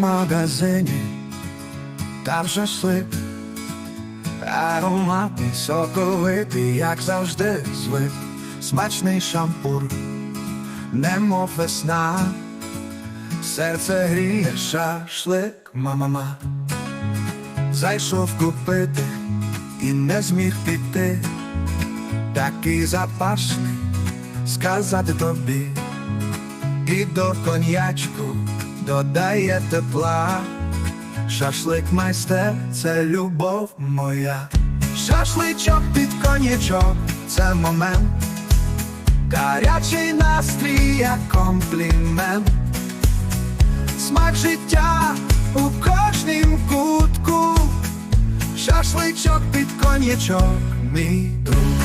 магазині, там шашлик, ароматний, соковитий, як завжди звик, смачний шампур, немов весна, серце гріє шашлик, мама-ма. Зайшов купити і не зміг піти, такий запашний, сказати тобі, і до коньячку додає тепла. Шашлик майстер, це любов моя. Шашличок під коньячок, це момент. Гарячий настрій, як комплімент. Смак життя у кожнім кутку. Шашличок під коньячок, мій друг.